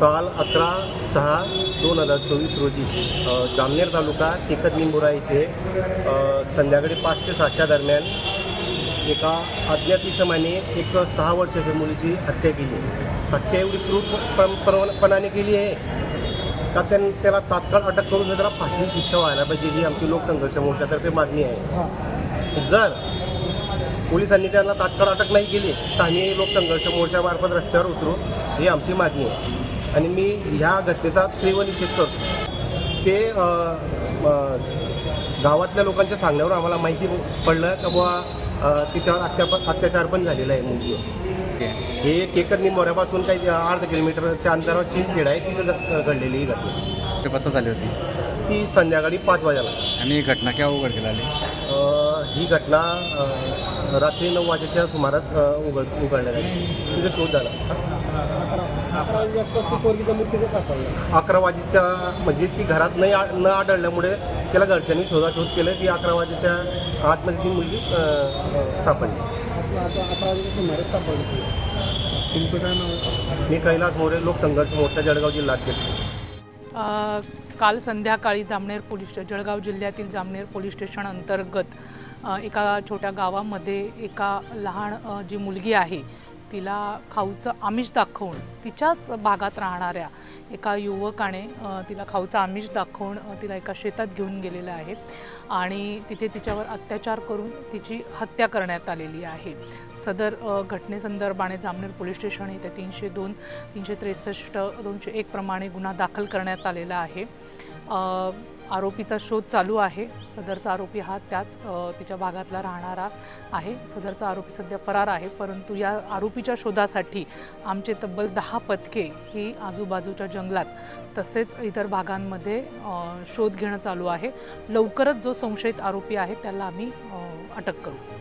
काल अकरा सहा दोन हजार चोवीस रोजी जामनेर तालुका टेकत निंबोरा येथे संध्याकाळी पाच ते सातच्या दरम्यान एका अज्ञात इसमाने एक सहा वर्षाच्या मुलीची हत्या केली. हत्या एवढी क्रूरपणाने केली आहे. का त्यां त्याला तात्काळ अटक करून त्याला फाशी शिक्षा व्हायला पाहिजे ही आमची लोकसंघर्ष मोर्चातर्फे मागणी आहे. जर पोलिसांनी त्यांना तात्काळ अटक नाही केली तर आम्ही लोकसंघर्ष मोर्चामार्फत रस्त्यावर उतरू ही आमची मागणी आहे. आणि मी ह्या घटनेचा तीव्र निषेध करतो. ते गावातल्या लोकांच्या सांगण्यावर आम्हाला माहिती पडलं का बुवा तिच्यावर अत्या अत्याचार पण झालेला आहे मुलगीवर हे केकर निंबोऱ्यापासून काही अर्धा किलोमीटरच्या अंतरावर चिंचखेड आहे तिथं घडलेली ही घटना. पत्ता झाली होती? ती संध्याकाळी पाच वाजेला आणि ही घटना केव्हा उघडकीला आली? अ, ही घटना रात्री नऊ वाजेच्या सुमारास उघड उघडण्यात आली. तिथे शोध झाला. अकरा वाजल्या आसपास ती पोरगीचा मृत्यू कसा सापडला. अकरा वाजेच्या म्हणजे ती घरात नाही आ- न आढळल्यामुळे त्याला घरच्यांनी शोधाशोध केलं की अकरा वाजेच्या आतमध्ये ती मुलगी सापडली. असं आता अकरा सापडली. तुमचं काय नाव? मी कैलास मोरे लोकसंघर्ष मोर्चा जळगाव जिल्हाध्यक्ष अ, काल संध्याकाळी जामनेर पोलीस जळगाव जिल्ह्यातील जामनेर पोलीस स्टेशन अंतर्गत एका छोट्या गावामध्ये एका लहान जी मुलगी आहे तिला खाऊचं आमिष दाखवून तिच्याच भागात राहणाऱ्या एका युवकाने तिला खाऊचं आमिष दाखवून तिला एका शेतात घेऊन गेलेलं आहे आणि तिथे तिच्यावर अत्याचार करून तिची हत्या करण्यात आलेली आहे. सदर घटनेसंदर्भाने जामनेर पोलीस स्टेशन येथे तीनशे दोन तीनशे त्रेसष्ट दोनशे एक प्रमाणे गुन्हा दाखल करण्यात आलेला आहे. आरोपीचा शोध चालू आहे. सदरचा आरोपी हा त्याच तिच्या भागातला राहणारा आहे. सदरचा आरोपी सध्या फरार आहे परंतु या आरोपीच्या शोधासाठी आमचे तब्बल दहा पथके ही आजूबाजूच्या जंगलात तसेच इतर भागांमध्ये शोध घेणं चालू आहे. लवकरच जो संशयित आरोपी आहे त्याला आम्ही अटक करू.